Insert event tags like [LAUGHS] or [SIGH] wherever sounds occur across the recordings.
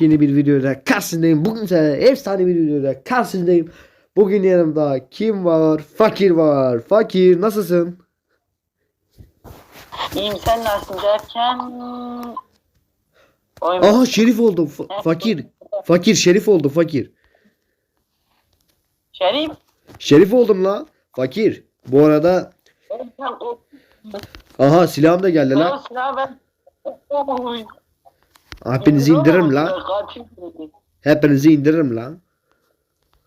Yeni bir videoda karşınızdayım. Bugün size efsane bir videoda karşınızdayım. Bugün yanımda kim var? Fakir var. Fakir nasılsın? İyiyim sen nasılsın derken... Oyun Aha şerif oldum. Fa- fakir. Fakir şerif oldum fakir. Şerif. Şerif oldum la. Fakir. Bu arada aha silahım da geldi la. Ben silah ben... [LAUGHS] Hepinizi indiririm la. Katil miydi? Hepinizi indiririm la.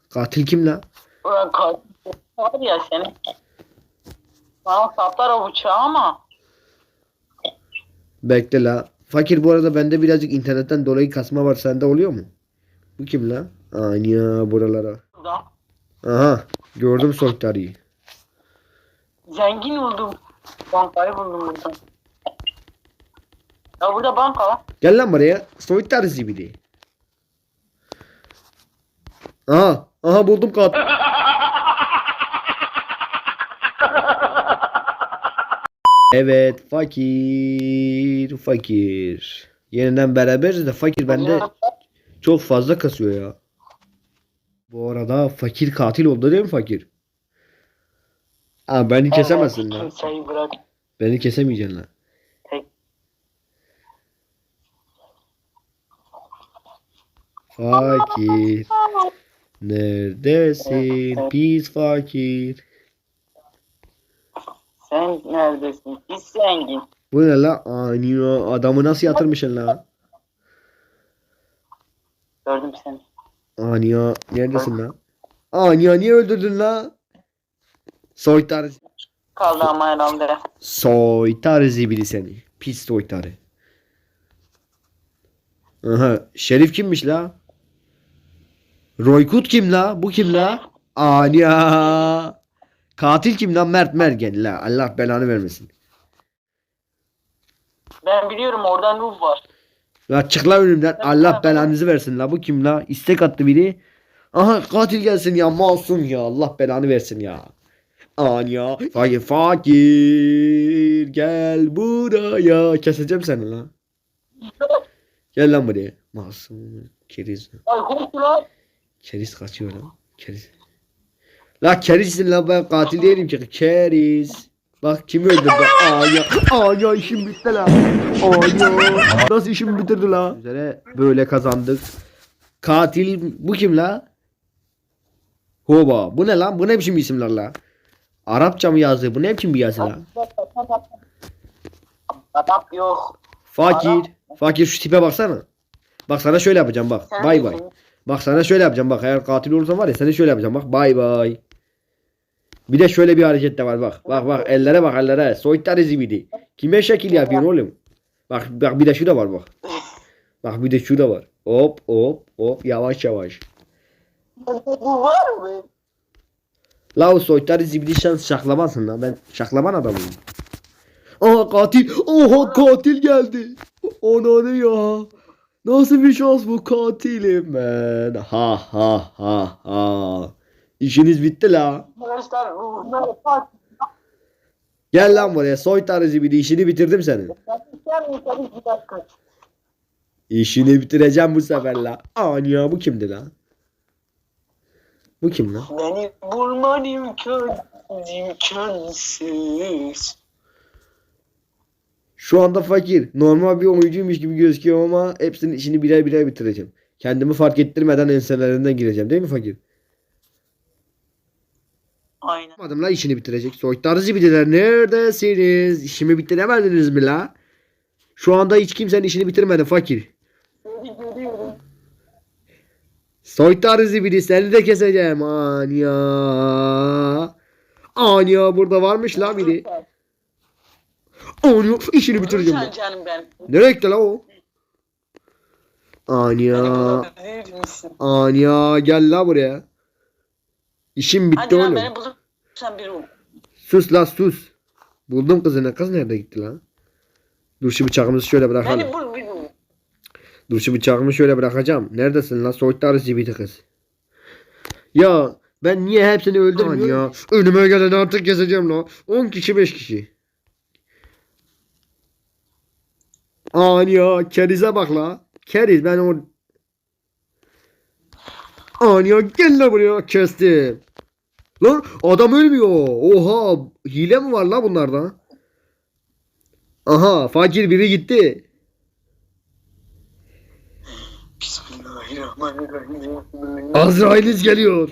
Katil kim la? Ulan katil var ya seni. Bana saplar o bıçağı ama. Bekle la. Fakir bu arada bende birazcık internetten dolayı kasma var. Sende oluyor mu? Bu kim la? Anya buralara. Aha gördüm soytarıyı. Zengin oldum. Bankayı buldum burada. Ya burada banka var. Gel lan buraya. Soytar zibidi. Aha. Aha buldum katil. [LAUGHS] evet fakir. Fakir. Yeniden beraberiz de fakir bende çok fazla kasıyor ya. Bu arada fakir katil oldu değil mi fakir? Aa beni kesemezsin lan. Beni kesemeyeceksin lan. Fakir. Neredesin pis fakir? Sen neredesin? Biz zengin. Bu ne la? Anyo adamı nasıl yatırmışsın la? Gördüm seni. Anyo neredesin la? Anyo niye öldürdün la? Soytar. Kaldı ama herhalde. Soytar zibidi seni. Pis soytarı. Aha. Şerif kimmiş la? Roykut kim la? Bu kim la? Anya. Katil kim lan? Mert Mergen la. Allah belanı vermesin. Ben biliyorum orada Nuh var. La çık la önümden. Allah belanızı versin la. Bu kim la? İstek attı biri. Aha katil gelsin ya. Masum ya. Allah belanı versin ya. Anya. Fakir fakir. Gel buraya. Keseceğim seni la. Gel lan buraya. Masum. Keriz. Ay korktu lan. Keriz kaçıyor lan. Keriz. La kerizsin la ben katil değilim ki. Keriz. Bak kim öldürdü? Anya. Anya işim bitti la. Anya. Nasıl işimi bitirdi la? Üzere böyle kazandık. Katil bu kim la? Hoba. Bu ne lan? Bu ne biçim isimler la? Arapça mı yazdı? Bu ne biçim bir yazı la? Adap yok. Fakir. Fakir şu tipe baksana. Bak sana şöyle yapacağım bak. Bay bay. Bak sana şöyle yapacağım bak. Eğer katil olursan var ya sana şöyle yapacağım bak. Bay bay. Bir de şöyle bir hareket de var bak. Bak bak ellere bak ellere. Soytarı zibidi. Kime şekil yapıyorsun oğlum? Bak bak bir de şu da var bak. Bak bir de şu da var. Hop hop hop yavaş yavaş. Var mı? La o soytarı zibidi şans şaklamasın lan. Ben şaklaman adamıyım. Aha katil. Oha katil geldi. Ananı ya. Nasıl bir şans bu katilim ben. Ha ha ha ha. İşiniz bitti la. Arkadaşlar bunlar. Gel lan buraya soytarı zibidi işini bitirdim senin. Bir. İşini bitireceğim bu sefer la. Anya bu kimdi la? Bu kim lan? Beni bulman imkan, imkansız. Şu anda fakir. Normal bir oyuncuymuş gibi gözüküyor ama hepsinin işini birer birer bitireceğim. Kendimi fark ettirmeden enselerinden gireceğim değil mi fakir? Aynen. Yapmadım la işini bitirecek. Soytarı zibidiler neredesiniz? İşimi bitiremediniz mi la? Şu anda hiç kimsenin işini bitirmedi fakir. Soytarı zibidi seni de keseceğim. Anya. Anya burada varmış la biri. Anya işini bitireceğim. Ben. canım ben. Nereye gitti la o? Anya. Anya gel la buraya. İşim bitti Hadi lan oğlum. beni bulursan bir ol. Sus la sus. Buldum kızını. Kız nerede gitti lan? Dur şu bıçağımızı şöyle bırakalım. Beni bul bir ol. Dur şu bıçağımı şöyle bırakacağım. Neredesin lan? Soytarı zibidi kız. Ya ben niye hepsini öldürmüyorum ya? Önüme gelen artık keseceğim la. 10 kişi 5 kişi. Anya kerize bak la. Keriz ben o Anya gel lan buraya kestim. Lan adam ölmüyor. Oha hile mi var la bunlarda? Aha fakir biri gitti. Azrail'iz geliyor.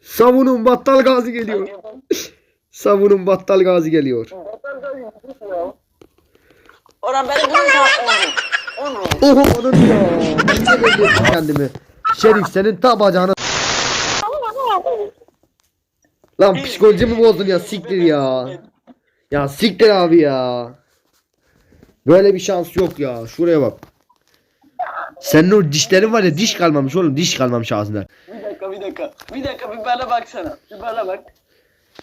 Savunun battal gazi geliyor. Savunun battal gazi geliyor. Orhan beni vurursa onu. Onu. Oha onun ya. Belli ettim kendimi. Şerif senin ta bacağını. Lan psikolojimi bozdun ya siktir ya. Ya siktir abi ya. Böyle bir şans yok ya. Şuraya bak. Senin o dişlerin var ya diş kalmamış oğlum diş kalmamış ağzında. Bir dakika bir dakika. Bir dakika bir bana baksana. Bir bana bak.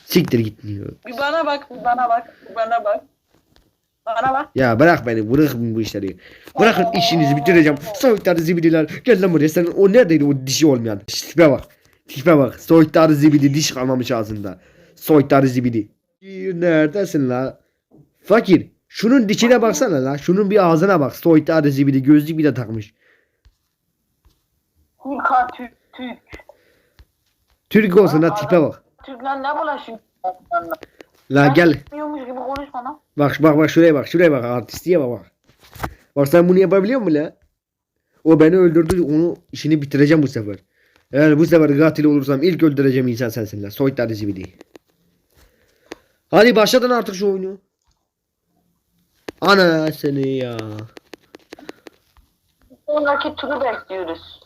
Siktir gitmiyor. Bir bana bak. Bir bana bak. Bir bana bak. Bana bak. Ya bırak beni bırakın bu işleri. Bırakın işinizi bitireceğim. Soytarı zibidiler. Gel lan buraya sen o neredeydi o dişi olmayan. Tipe bak. Tipe bak. Soytarı zibidi diş kalmamış ağzında. Soytarı zibidi. Neredesin la? Fakir. Şunun dişine baksana la. Şunun bir ağzına bak. Soytarı zibidi gözlük bir de takmış. Hulka Türk. Türk. Türk olsun la tipe bak. Türkler ne bulaşıyor? La gel. Bilmiyormuş gibi konuşma lan. Bak bak bak şuraya bak şuraya bak artistliğe bak bak. Bak sen bunu yapabiliyor musun la? O beni öldürdü onu işini bitireceğim bu sefer. Eğer bu sefer katil olursam ilk öldüreceğim insan sensin la. Soytarı zibidi. Hadi başladın artık şu oyunu. Ana seni ya. Sonraki turu bekliyoruz.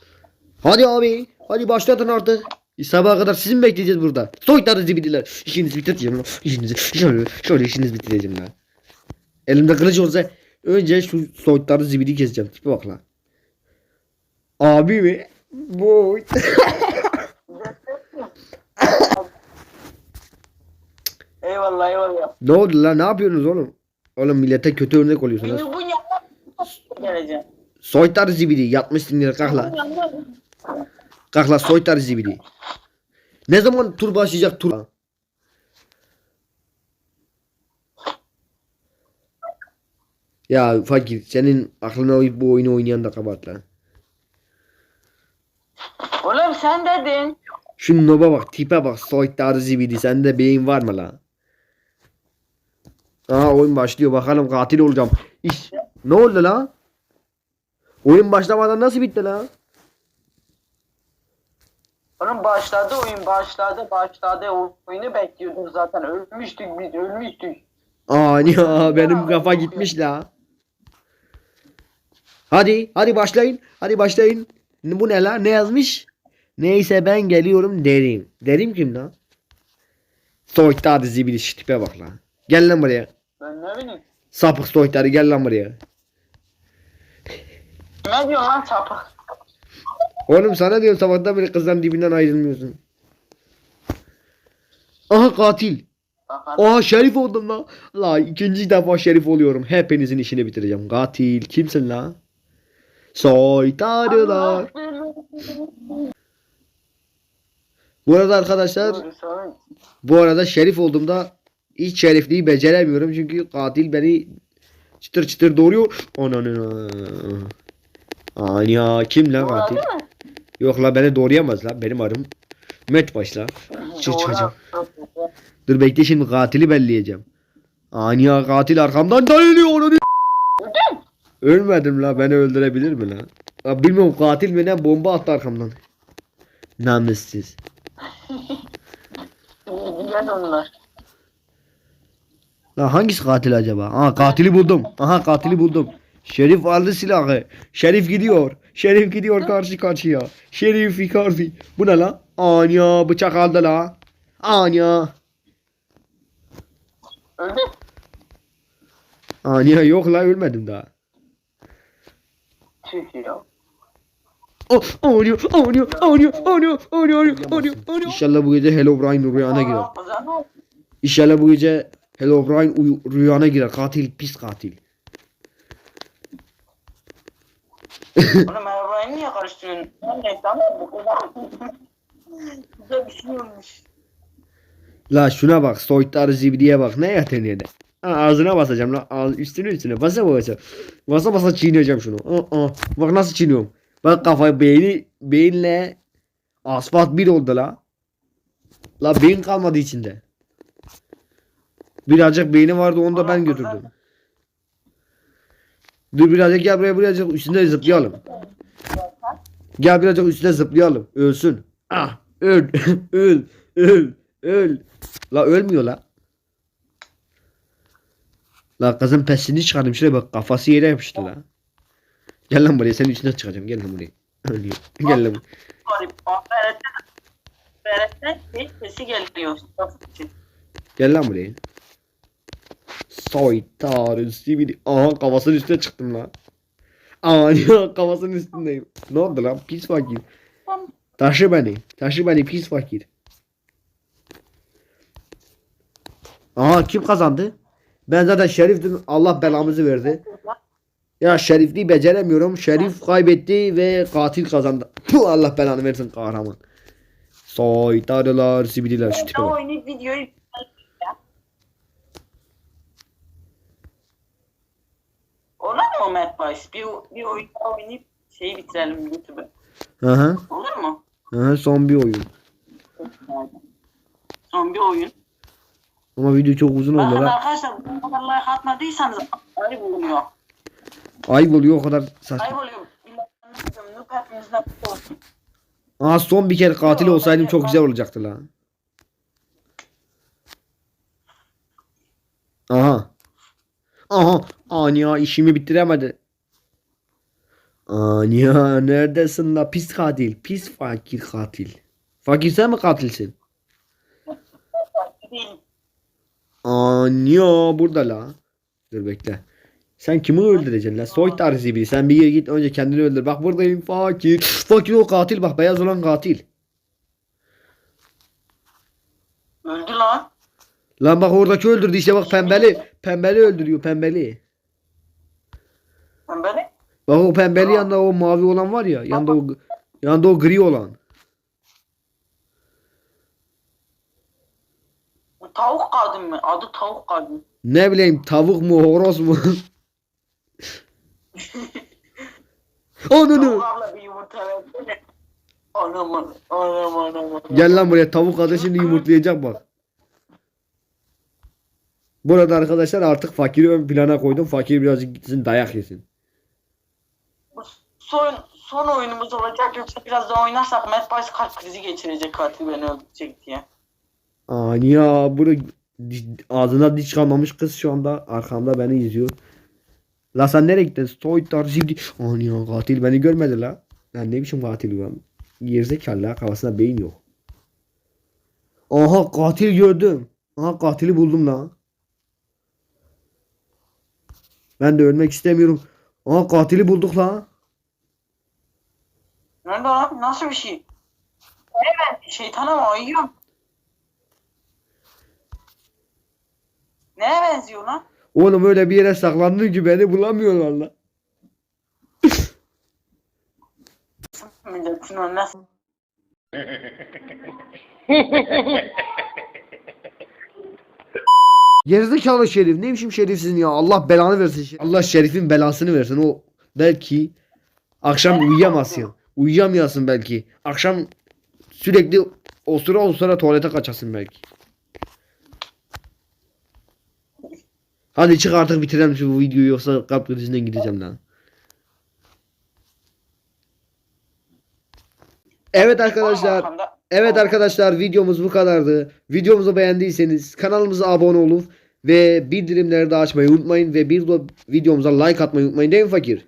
Hadi abi. Hadi başladın artık. Sabaha kadar sizin bekleyeceğiz burada. Soytarı zibidiler. İşinizi bitireceğim lan. İşinizi şöyle şöyle işinizi bitireceğim lan. Elimde kılıç olsa önce şu soytarı zibidi keseceğim. Tipe bak lan. Abi mi? Boy. [LAUGHS] eyvallah eyvallah. ne oldu lan? Ne yapıyorsunuz oğlum? Oğlum millete kötü örnek oluyorsunuz. Şimdi bu yandan geleceğim. Soytarı zibidi yatmışsın yere kalk lan soytarı zibidi. Ne zaman tur başlayacak tur? Ya fakir senin aklına bu oyunu oynayan da kabahat lan. Oğlum sen dedin. Şu noba bak tipe bak soytarı zibidi sende beyin var mı lan? Aa oyun başlıyor bakalım katil olacağım. İş. Ne oldu lan? Oyun başlamadan nasıl bitti lan? Oğlum başladı oyun başladı başladı oyunu bekliyorduk zaten ölmüştük biz ölmüştük. Aa ya benim kafa gitmiş la. Hadi hadi başlayın. Hadi başlayın. Bu ne la? Ne yazmış? Neyse ben geliyorum derim. Derim kim lan? Soytarı zibidi şu tipe bak lan. Gel lan buraya. Ben ne bileyim. Sapık soytarı gel lan buraya. Ne diyorsun lan sapık? Oğlum sana diyorum sabahtan beri kızların dibinden ayrılmıyorsun. Aha katil. Aha şerif oldum la. La ikinci defa şerif oluyorum. Hepinizin işini bitireceğim. Katil kimsin la? Soytarılar. Bu arada arkadaşlar bu arada şerif olduğumda hiç şerifliği beceremiyorum. Çünkü katil beni çıtır çıtır doğuruyor. Ananı. Anya kim la katil? Yok la beni doğrayamaz la. Benim adım Metbaş la. Çıkacağım. Dur bekle şimdi katili belleyeceğim. Anya katil arkamdan dayanıyor onu. [LAUGHS] Ölmedim la beni öldürebilir mi la? La bilmiyorum katil mi ne bomba attı arkamdan. Namussuz. Gel onlar. La hangisi katil acaba? Aha katili buldum. Aha katili buldum. Şerif aldı silahı. Şerif gidiyor. Şerif gidiyor karşı karşıya. Şerif Icardi. Bu ne la? Anya bıçak aldı la. Anya. [LAUGHS] Anya yok la ölmedim daha. Çekiyor. Oh, oynuyor, oynuyor, oynuyor, oynuyor, oynuyor, oynuyor, oynuyor. İnşallah bu gece Hello Brian rüyana girer. İnşallah bu gece Hello Brian rüyana girer. Katil, pis katil. Oğlum arabayı niye karıştırıyorsun? Neyse ama bu kadar. [LAUGHS] Güzel bir şey olmuş. La şuna bak, soytar zibriye bak. Ne yeteneği de. Ha, ağzına basacağım lan. Ağız, üstüne üstüne. Basa basa. Basa basa çiğneyeceğim şunu. Aa, aa. Bak nasıl çiğniyorum. Bak kafayı beyni beyinle asfalt bir oldu la. La beyin kalmadı içinde. Birazcık beyni vardı onu da ben götürdüm. Dur birazcık gel buraya birazcık üstüne zıplayalım. Gel birazcık üstüne zıplayalım. Ölsün. Ah öl. öl. Öl. Öl. La ölmüyor la. La kızın pesini çıkardım şuraya bak kafası yere yapıştı la. Gel lan buraya senin üstüne çıkacağım gel lan buraya. Ölüyor. Gel lan. Şey için. Gel lan buraya. Soytarı sivri. Aha kafasının üstüne çıktım lan. Ya [LAUGHS] kafasının üstündeyim. Ne oldu lan pis fakir. Taşı beni. Taşı beni pis fakir. Aha kim kazandı? Ben zaten şeriftim. Allah belamızı verdi. Ya şerifliği beceremiyorum. Şerif kaybetti ve katil kazandı. Puh, Allah belanı versin kahraman. Soytarılar, sibililer şu tipe bak. oynayıp videoyu Olur mu Baş? Bir, bir oyun daha oynayıp şeyi bitirelim YouTube'u. Hı hı. Olur mu? Hı hı, son bir oyun. Son bir oyun. Ama video çok uzun oldu Bakın la. arkadaşlar bu kadar like atmadıysanız ayıp oluyor. Ayıp oluyor o kadar Ayıp saçma. oluyor. Hepimizden olsun. Aa son bir kere katil olsaydım çok güzel olacaktı la. Aha. Aha. Anya işimi bitiremedi. Anya neredesin la pis katil. Pis fakir katil. Fakir sen mi katilsin? Anya burada la. Dur bekle. Sen kimi öldüreceksin la? Soy tarzı biri. Sen bir yere git önce kendini öldür. Bak buradayım fakir. Fakir o katil bak beyaz olan katil. Öldü lan. Lan bak oradaki öldürdü işte bak pembeli. Pembeli öldürüyor pembeli. Sen beni? Bak o pembeli yanında o mavi olan var ya. Yanında o yanında o gri olan. Bu tavuk kadın mı? Adı tavuk kadın. Ne bileyim tavuk mu horoz mu? [LAUGHS] Ananı. Tavuk abla bir yumurta versene. Anam anam anam. Gel lan buraya tavuk adı şimdi yumurtlayacak bak. Burada arkadaşlar artık fakiri ön plana koydum. Fakir birazcık gitsin dayak yesin. Bu son, son oyunumuz olacak yoksa biraz daha oynarsak Matt Baş kalp krizi geçirecek katil beni öldürecek diye. Ani ya bunu ağzına diş kalmamış kız şu anda arkamda beni izliyor. La sen nereye gittin? Stoy tarzı Ani ya katil beni görmedi la. Lan ne biçim katil lan? Gerizekalı la kafasında beyin yok. Aha katil gördüm. Aha katili buldum la. Ben de ölmek istemiyorum. Aha katili bulduk la. Nerede lan? Nasıl bir şey? Evet. Şeytana mı ayıyorum? Neye benziyor lan? Oğlum öyle bir yere saklandın ki beni bulamıyorlar la. Milletin önüne [LAUGHS] Gerizekalı şerif. Ne biçim şerifsin ya? Allah belanı versin. şerif. Allah şerifin belasını versin. O belki akşam uyuyamazsın. Uyuyamıyorsun belki. Akşam sürekli osura osura tuvalete kaçasın belki. Hadi çık artık bitirelim şu videoyu yoksa kalp krizinden gideceğim lan. Evet arkadaşlar. Evet arkadaşlar videomuz bu kadardı. Videomuzu beğendiyseniz kanalımıza abone olun ve bildirimleri de açmayı unutmayın ve bir de videomuza like atmayı unutmayın değil mi fakir?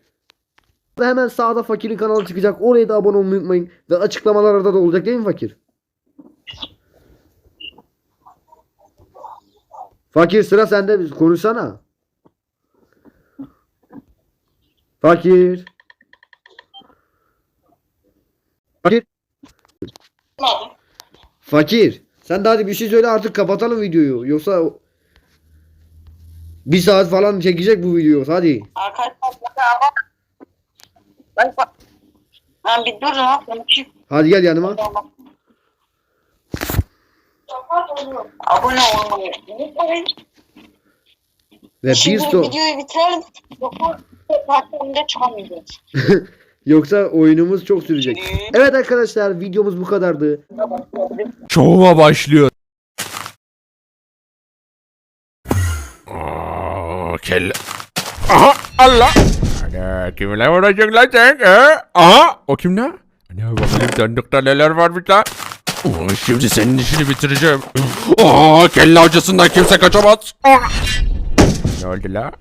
Ve hemen sağda fakirin kanalı çıkacak. Oraya da abone olmayı unutmayın. Ve açıklamalarda da olacak değil mi fakir? Fakir sıra sende konuşsana. Fakir. Fakir. Fakir. Sen de hadi bir şey söyle artık kapatalım videoyu. Yoksa bir saat falan çekecek bu video. Hadi. Arkadaşlar. Ben bir dur lan. konuşayım. Hadi gel yanıma. Abone olmayı unutmayın. Ve bir Şimdi so videoyu bitirelim. Yoksa partnerinde çıkamayacağız. Yoksa oyunumuz çok sürecek. Evet arkadaşlar videomuz bu kadardı. Şova başlıyor. Aa, kelle. Aha Allah. Ana kimle vuracak lan sen? He? Aha o kim ne? Ne bakalım sandıkta neler varmış lan? Aa, Şimdi senin işini bitireceğim. Aa, kelle hocasından kimse kaçamaz. Aa. Ne oldu la?